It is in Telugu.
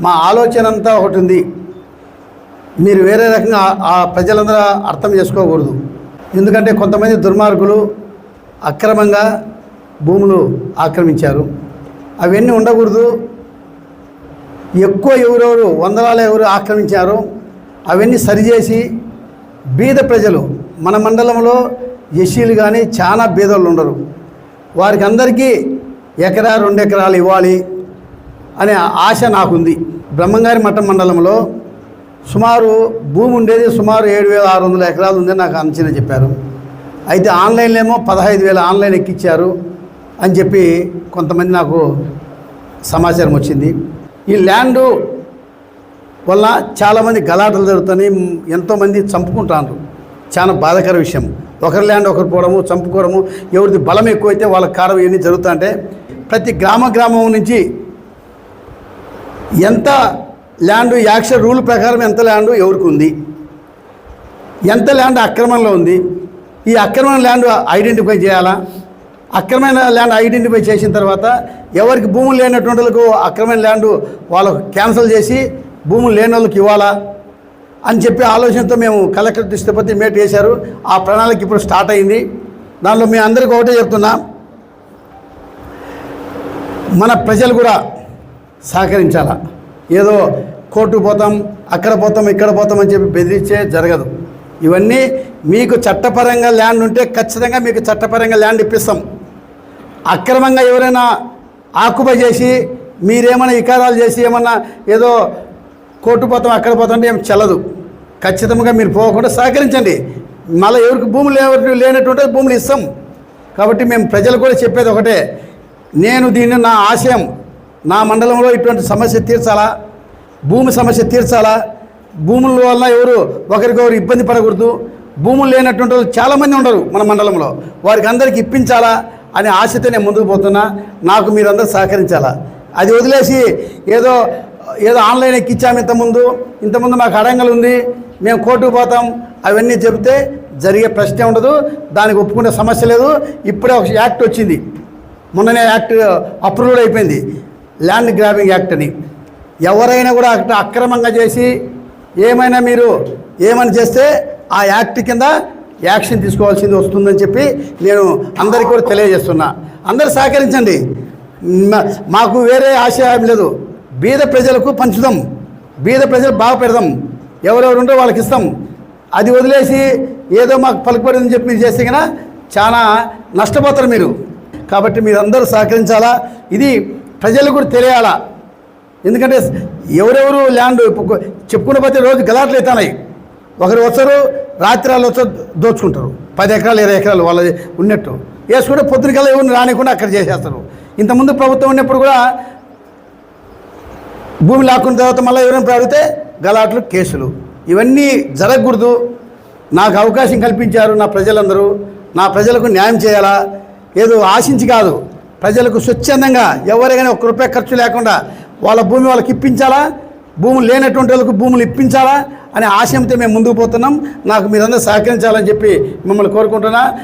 మా ఆలోచన అంతా ఒకటి ఉంది. మీరు వేరే రకంగా ఆ- ప్రజలందరూ అర్థం చేసుకోకూడదు. ఎందుకంటే కొంతమంది దుర్మార్గులు అక్రమంగా భూములు ఆక్రమించారు. అవన్నీ ఉండకూడదు. ఎక్కువ ఎవరెవరు వందలాల ఎవరు ఆక్రమించారో అవన్నీ సరిచేసి బీద ప్రజలు మన మండలంలో ఎస్సీలు కానీ చాలా బీదలు ఉండరు. వారికి అందరికీ ఎకరా రెండు ఎకరాలు ఇవ్వాలి. అనే ఆశ నాకుంది. బ్రహ్మంగారి మఠం మండలంలో సుమారు భూమి ఉండేది సుమారు ఏడు వేల ఆరు వందల ఎకరాలు ఉందని నాకు అంచనా చెప్పారు. అయితే ఆన్లైన్లో ఏమో పదహైదు వేల ఆన్లైన్ ఎక్కిచ్చారు అని చెప్పి కొంతమంది నాకు సమాచారం వచ్చింది. ఈ ల్యాండు వల్ల చాలామంది గలాటలు జరుగుతాయి ఎంతోమంది చంపుకుంటారు చాలా బాధాకర విషయం. ఒకరి ల్యాండ్ ఒకరు పోవడము చంపుకోవడము ఎవరిది బలం ఎక్కువైతే వాళ్ళ కారం ఇవన్నీ జరుగుతుంటే ప్రతి గ్రామ గ్రామం నుంచి ఎంత ల్యాండ్ యాక్షన్ రూల్ ప్రకారం ఎంత ల్యాండ్ ఎవరికి ఉంది? ఎంత ల్యాండ్ అక్రమంలో ఉంది? ఈ అక్రమమైన ల్యాండ్ ఐడెంటిఫై చేయాలా? అక్రమైన ల్యాండ్ ఐడెంటిఫై చేసిన తర్వాత ఎవరికి భూములు లేనటువంటి వాళ్ళకు అక్రమైన ల్యాండ్ వాళ్ళకు క్యాన్సిల్ చేసి భూములు లేని వాళ్ళకి ఇవ్వాలా? అని చెప్పి ఆలోచనతో మేము కలెక్టర్ దృష్టిపతి మేట్ చేశారు. ఆ ప్రణాళిక ఇప్పుడు స్టార్ట్ అయింది. దానిలో మీ అందరికీ ఒకటే చెప్తున్నా. మన ప్రజలు కూడా సహకరించాలా. ఏదో కోర్టు పోతాం అక్కడ పోతాం ఇక్కడ పోతాం అని చెప్పి బెదిరించే జరగదు. ఇవన్నీ మీకు చట్టపరంగా ల్యాండ్ ఉంటే ఖచ్చితంగా మీకు చట్టపరంగా ల్యాండ్ ఇప్పిస్తాం. అక్రమంగా ఎవరైనా ఆకుపై చేసి మీరేమైనా ఇకారాలు చేసి ఏమన్నా ఏదో కోర్టు పోతాం అక్కడ పోతాం అంటే ఏం చెల్లదు. ఖచ్చితంగా మీరు పోకుండా సహకరించండి. మళ్ళీ ఎవరికి భూములు ఎవరికి లేనటువంటి భూములు ఇస్తాం. కాబట్టి మేము ప్రజలు కూడా చెప్పేది ఒకటే. నేను దీన్ని నా ఆశయం. నా మండలంలో ఇటువంటి సమస్య తీర్చాలా? భూమి సమస్య తీర్చాలా? భూముల వల్ల ఎవరు ఒకరికొకరు ఇబ్బంది పడకూడదు. భూములు లేనటువంటి వాళ్ళు చాలామంది ఉండరు మన మండలంలో. వారికి అందరికి ఇప్పించాలా అనే ఆశతో నేను ముందుకు పోతున్నా. నాకు మీరందరూ సహకరించాలా? అది వదిలేసి ఏదో ఏదో ఆన్లైన్ ఎక్కిచ్చాము ఇంతకుముందు. ఇంతకుముందు మాకు అడంగలు ఉంది. మేము కోర్టుకు పోతాం. అవన్నీ చెబితే జరిగే ప్రశ్నే ఉండదు. దానికి ఒప్పుకునే సమస్య లేదు. ఇప్పుడే ఒక యాక్ట్ వచ్చింది. మొన్ననే యాక్ట్ అప్రూవ్డ్ అయిపోయింది. ల్యాండ్ గ్రాబింగ్ యాక్ట్ అని. ఎవరైనా కూడా అక్కడ అక్రమంగా చేసి ఏమైనా మీరు ఏమైనా చేస్తే ఆ యాక్ట్ కింద యాక్షన్ తీసుకోవాల్సింది వస్తుందని చెప్పి నేను అందరికీ కూడా తెలియజేస్తున్నా. అందరు సహకరించండి. మా- మాకు వేరే ఆశయం లేదు. బీద ప్రజలకు పంచుదాం. బీద ప్రజలు బాగా పెడదాం. ఎవరెవరు ఉంటే వాళ్ళకి ఇస్తాం. అది వదిలేసి ఏదో మాకు పలుకుబడిందని చెప్పి మీరు చేస్తే కనుక చాలా నష్టపోతారు మీరు. కాబట్టి మీరు అందరూ సహకరించాలా? ఇది ప్రజలకు కూడా తెలియాలా? ఎందుకంటే ఎవరెవరు ల్యాండ్ చెప్పుకున్న ప్రతి రోజు గలాట్లు అవుతున్నాయి. ఒకరు వస్తారు రాత్రి వాళ్ళు వచ్చి దోచుకుంటారు. పది ఎకరాలు ఇరవై ఎకరాలు వాళ్ళది ఉన్నట్టు. వేసుకుంటే పొద్దునకల్లా ఎవరిని రానికుండా అక్కడ చేసేస్తారు. ఇంతకుముందు ప్రభుత్వం ఉన్నప్పుడు కూడా భూమి లాక్కున్న తర్వాత మళ్ళీ ఎవరైనా అడిగితే గలాట్లు కేసులు. ఇవన్నీ జరగకూడదు. నాకు అవకాశం కల్పించారు నా ప్రజలందరూ. నా ప్రజలకు న్యాయం చేయాలా? ఏదో ఆశించి కాదు. ప్రజలకు స్వచ్ఛందంగా ఎవరైనా ఒక రూపాయి ఖర్చు లేకుండా వాళ్ళ భూమి వాళ్ళకి ఇప్పించాలా? భూములు లేనటువంటి వాళ్ళకు భూములు ఇప్పించాలా? అనే ఆశయంతో మేము ముందుకు పోతున్నాం. నాకు మీరందరూ సహకరించాలని చెప్పి మిమ్మల్ని కోరుకుంటున్నా.